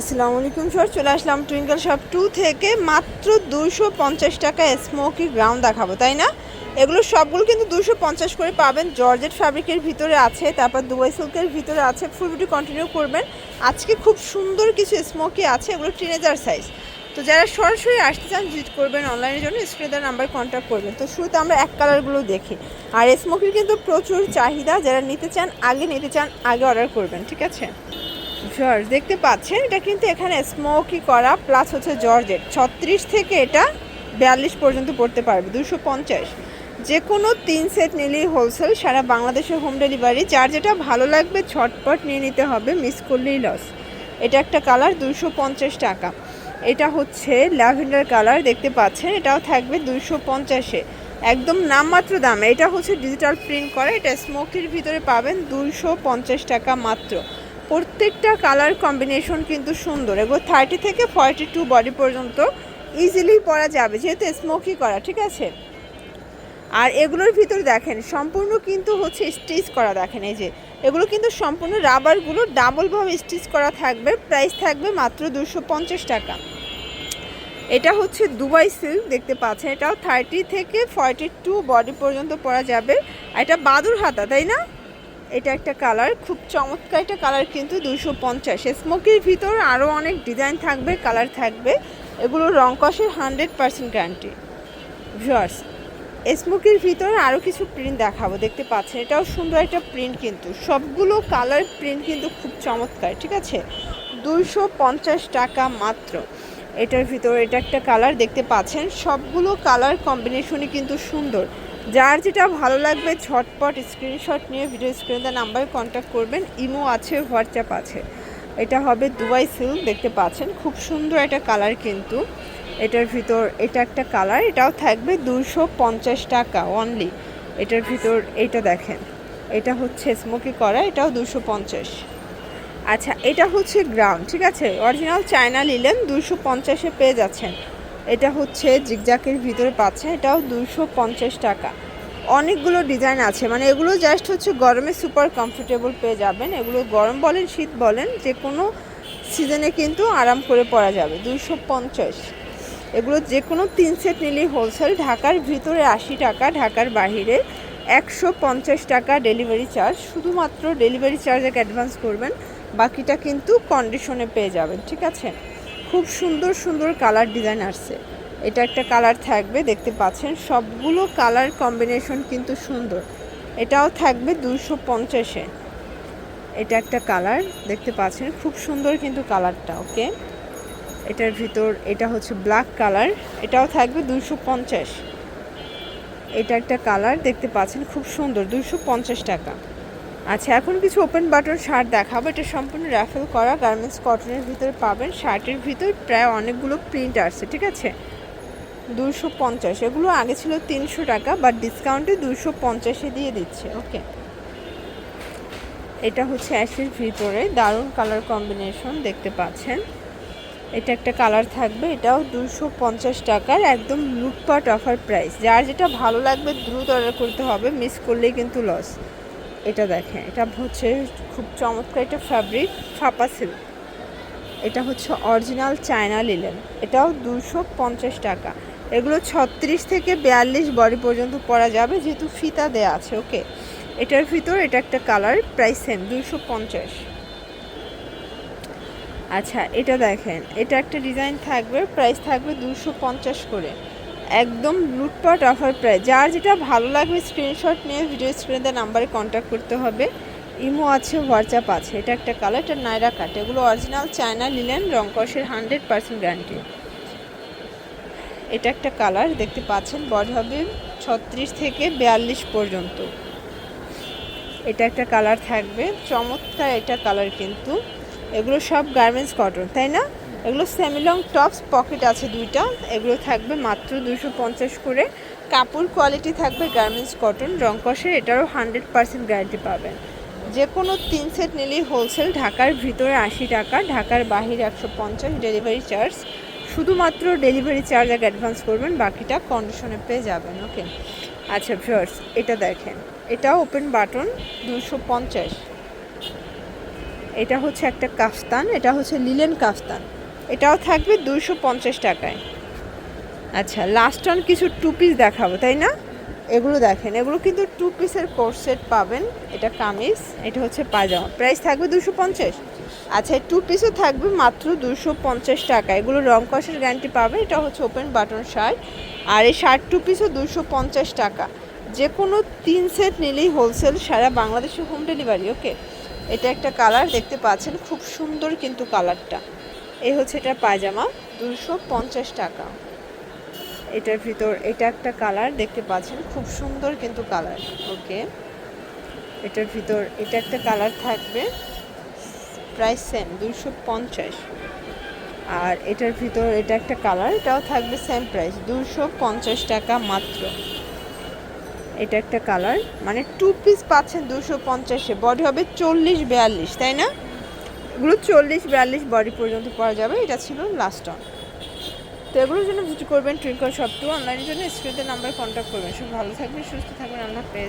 আসসালামু আলাইকুম স্যার, চলে আসলাম টুইঙ্কেল শপ টু থেকে মাত্র দুশো পঞ্চাশ টাকা স্মোকি গ্রাউন্ড দেখাবো, তাই না? এগুলো সবগুলো কিন্তু দুশো পঞ্চাশ করে পাবেন। জর্জেট ফ্যাব্রিকের ভিতরে আছে, তারপর দুবাই সিল্কের ভিতরে আছে ফুল ভিডিও কন্টিনিউ করবেন। আজকে খুব সুন্দর কিছু স্মোকি আছে, এগুলো টিনেজার সাইজ তো যারা সরাসরি আসতে চান ভিজিট করবেন অনলাইনের জন্য স্ক্রিনের নাম্বার কন্ট্যাক্ট করবেন। তো শুরুতে আমরা এক কালারগুলো দেখি। আর স্মোকির কিন্তু প্রচুর চাহিদা, যারা নিতে চান, আগে নিতে চান, আগে অর্ডার করবেন, ঠিক আছে? জর্জ দেখতে পাচ্ছেন, এটা কিন্তু এখানে স্মোকি করা প্লাস হচ্ছে জর্জেট ছত্রিশ থেকে এটা বিয়াল্লিশ পর্যন্ত পড়তে পারবে, দুশো পঞ্চাশ। যে কোনো তিন সেট নিলেই হোলসেল সারা বাংলাদেশে হোম ডেলিভারি যার যেটা ভালো লাগবে ছটপট নিয়ে নিতে হবে মিস করলেই লস এটা একটা কালার দুশো পঞ্চাশ টাকা। এটা হচ্ছে ল্যাভেন্ডার কালার দেখতে পাচ্ছেন, এটাও থাকবে দুশো পঞ্চাশে। একদম নামমাত্র দাম। এটা হচ্ছে ডিজিটাল প্রিন্ট করা, এটা স্মোকির ভিতরে পাবেন দুশো পঞ্চাশ টাকা মাত্র। প্রত্যেকটা কালার কম্বিনেশন কিন্তু সুন্দর। এগুলো থার্টি থেকে ফর্টি টু বডি পর্যন্ত ইজিলি পরা যাবে, যেহেতু স্মোকি করা, ঠিক আছে? আর এগুলোর ভিতর দেখেন, সম্পূর্ণ কিন্তু হচ্ছে স্টিচ করা, দেখেন এই যে। এগুলো কিন্তু সম্পূর্ণ রাবারগুলো ডাবলভাবে স্টিচ করা থাকবে প্রাইস থাকবে মাত্র দুশো টাকা। এটা হচ্ছে দুবাই সিল্ক দেখতে পাচ্ছেন। এটাও থার্টি থেকে ফর্টি টু বডি পর্যন্ত পরা যাবে। আর এটা বাদুর হাতা তাই না? এটা একটা কালার, খুব চমৎকার একটা কালার কিন্তু দুশো পঞ্চাশ। স্মোকির ভিতর আরও অনেক ডিজাইন থাকবে, কালার থাকবে। এগুলো রং কষের হান্ড্রেড পার্সেন্ট গ্যারান্টি। ভিউয়ার্স, স্মোকির ভিতর আরও কিছু প্রিন্ট দেখাবো, দেখতে পাচ্ছেন? এটাও সুন্দর একটা প্রিন্ট কিন্তু। সবগুলো কালার প্রিন্ট কিন্তু খুব চমৎকার, ঠিক আছে? দুইশো পঞ্চাশ টাকা মাত্র। এটার ভিতরে এটা একটা কালার, দেখতে পাচ্ছেন? সবগুলো কালার কম্বিনেশনই কিন্তু সুন্দর। যার যেটা ভালো লাগবে, ঝটপট স্ক্রিনশট নিয়ে ভিডিও স্ক্রিন স্ক্রিনে নাম্বারে কন্ট্যাক্ট করবেন। ইমো আছে হোয়াটসঅ্যাপ আছে। এটা হবে দুবাই সিল্ক দেখতে পাচ্ছেন। খুব সুন্দর একটা কালার কিন্তু। এটার ভিতর, এটা একটা কালার এটাও থাকবে দুশো পঞ্চাশ টাকা অনলি এটার ভিতর, এটা দেখেন। এটা হচ্ছে স্মোকি করা, এটাও দুশো পঞ্চাশ। আচ্ছা এটা হচ্ছে গ্রাউন্ড ঠিক আছে? অরিজিনাল চায়না নিলেন দুশো পঞ্চাশে পেয়ে যাচ্ছেন। এটা হচ্ছে জিগজাকের ভিতরে পাচ্ছেন এটাও দুশো পঞ্চাশ টাকা। অনেকগুলো ডিজাইন আছে মানে এগুলো জাস্ট হচ্ছে গরমে সুপার কমফোর্টেবল পেয়ে যাবেন। এগুলো গরম বলেন, শীত বলেন, যে কোনো সিজনে কিন্তু আরাম করে পরা যাবে দুশো পঞ্চাশ। এগুলো যে কোনো তিন সেট নিলেই হোলসেল ঢাকার ভিতরে আশি টাকা, ঢাকার বাহিরে একশো পঞ্চাশ টাকা ডেলিভারি চার্জ শুধুমাত্র ডেলিভারি চার্জ এক অ্যাডভান্স করবেন, বাকিটা কিন্তু কন্ডিশনে পেয়ে যাবেন, ঠিক আছে? খুব সুন্দর সুন্দর কালার ডিজাইন আসছে। এটা একটা কালার থাকবে, দেখতে পাচ্ছেন। সবগুলো কালার কম্বিনেশন কিন্তু সুন্দর। এটাও থাকবে দুশো পঞ্চাশে। এটা একটা কালার দেখতে পাচ্ছেন। খুব সুন্দর কিন্তু কালারটা ওকে এটার ভিতর, এটা হচ্ছে ব্ল্যাক কালার এটাও থাকবে দুশো পঞ্চাশ। এটা একটা কালার দেখতে পাচ্ছেন। খুব সুন্দর দুশো পঞ্চাশ টাকা। আচ্ছা এখন কিছু ওপেন বাটন শার্ট দেখাবো। এটা সম্পূর্ণ র্যাফেল করা গার্মেন্টস কটনের ভিতরে পাবেন। শার্টের ভিতর প্রায় অনেকগুলো প্রিন্ট আসছে, ঠিক আছে? দুশো পঞ্চাশ, এগুলো আগে ছিল তিনশো টাকা বাট ডিসকাউন্টে দুশো পঞ্চাশে দিয়ে দিচ্ছে ওকে এটা হচ্ছে অ্যাশের ভিতরে, দারুণ কালার কম্বিনেশন দেখতে পাচ্ছেন? এটা একটা কালার থাকবে, এটাও দুশো পঞ্চাশ টাকার, একদম লুটপাট অফার প্রাইস যার যেটা ভালো লাগবে, দ্রুত অর্ডার করতে হবে মিস করলেই কিন্তু লস এটা দেখেন, এটা হচ্ছে খুব চমৎকার একটা ফ্যাব্রিক ফাপা সিল্ক এটা হচ্ছে অরিজিনাল চায়না লিলেন এটাও দুশো পঞ্চাশ টাকা। এগুলো ছত্রিশ থেকে বিয়াল্লিশ বডি পর্যন্ত পরা যাবে, যেহেতু ফিতা দেয়া আছে ওকে এটার ভিতর এটা একটা কালার প্রাইস সেম দুশো পঞ্চাশ। আচ্ছা এটা দেখেন, এটা একটা ডিজাইন থাকবে প্রাইস থাকবে দুশো পঞ্চাশ করে। একদম লুটপাট অফার প্রায়। যার যেটা ভালো লাগবে স্ক্রিনশট নিয়ে ভিডিও স্ক্রিনে নাম্বারে কন্ট্যাক্ট করতে হবে। ইমো আছে হোয়াটসঅ্যাপ আছে, এটা একটা কালার এটা নাইরা কাট এগুলো অরিজিনাল চায়না লিলেন রংকসের হান্ড্রেড পার্সেন্ট গ্যারান্টি এটা একটা কালার দেখতে পাচ্ছেন, বড় হবে ছত্রিশ থেকে বিয়াল্লিশ পর্যন্ত। এটা একটা কালার থাকবে, চমৎকার এটা কালার কিন্তু। এগুলো সব গার্মেন্টস কটন তাই না? এগুলো সেমিলং টপস পকেট আছে দুইটা। এগুলো থাকবে মাত্র দুশো পঞ্চাশ করে। কাপড় কোয়ালিটি থাকবে গার্মেন্টস কটন রংকসের এটারও হান্ড্রেড পার্সেন্ট গ্যারান্টি পাবেন। যে কোনো তিন সেট নিলেই হোলসেল ঢাকার ভিতরে আশি টাকা, ঢাকার বাহিরে একশো পঞ্চাশ ডেলিভারি চার্জ শুধুমাত্র ডেলিভারি চার্জ এক অ্যাডভান্স করবেন, বাকিটা কন্ডিশনে পেয়ে যাবেন ওকে আচ্ছা ভিউয়ার্স এটা দেখেন। এটাও ওপেন বাটন দুশো পঞ্চাশ। এটা হচ্ছে একটা কাফতান, এটা হচ্ছে লিলেন কাফতান। এটাও থাকবে দুশো পঞ্চাশ টাকায়। আচ্ছা লাস্ট অন কিছু টু পিস দেখাবো, তাই না? এগুলো দেখেন, এগুলো কিন্তু টু পিসের কোর্সেট পাবেন, এটা কামিজ, এটা হচ্ছে পায়জামা। প্রাইস থাকবে দুশো পঞ্চাশ। আচ্ছা টু পিসও থাকবে মাত্র দুশো পঞ্চাশ টাকা। এগুলো রং কষের গ্যারান্টি পাবে, এটা হচ্ছে ওপেন বাটন শার্ট আর এই শার্ট টু পিসও দুশো পঞ্চাশ টাকা। যে কোনো তিন সেট নিলেই হোলসেল সারা বাংলাদেশে হোম ডেলিভারি ওকে এটা একটা কালার দেখতে পাচ্ছেন, খুব সুন্দর কিন্তু কালারটা এই হচ্ছে এটা পায়জামা, দুশো পঞ্চাশ টাকা। এটার ভিতর, এটা একটা কালার দেখতে পাচ্ছেন, খুব সুন্দর কিন্তু কালার, ওকে। এটার ভিতর, এটা একটা কালার থাকবে, প্রাইস সেম দুশো পঞ্চাশ। আর এটার ভিতর, এটা একটা কালার, এটাও থাকবে সেম প্রাইস দুশো পঞ্চাশ টাকা মাত্র। এটা একটা কালার মানে টু পিস পাচ্ছেন দুশো পঞ্চাশে বডি হবে চল্লিশ বিয়াল্লিশ, তাই না? এগুলো চল্লিশ, বিয়াল্লিশ বডি পর্যন্ত পাওয়া যাবে। এটা ছিল লাস্ট অন তো এগুলোর জন্য ভিজিট করবেন টুইঙ্কল শপ টু অনলাইনের জন্য স্ক্রিনের নাম্বারে কন্ট্যাক্ট করবেন। সব ভালো থাকবেন, সুস্থ থাকবেন, আল্লাহ হাফেজ।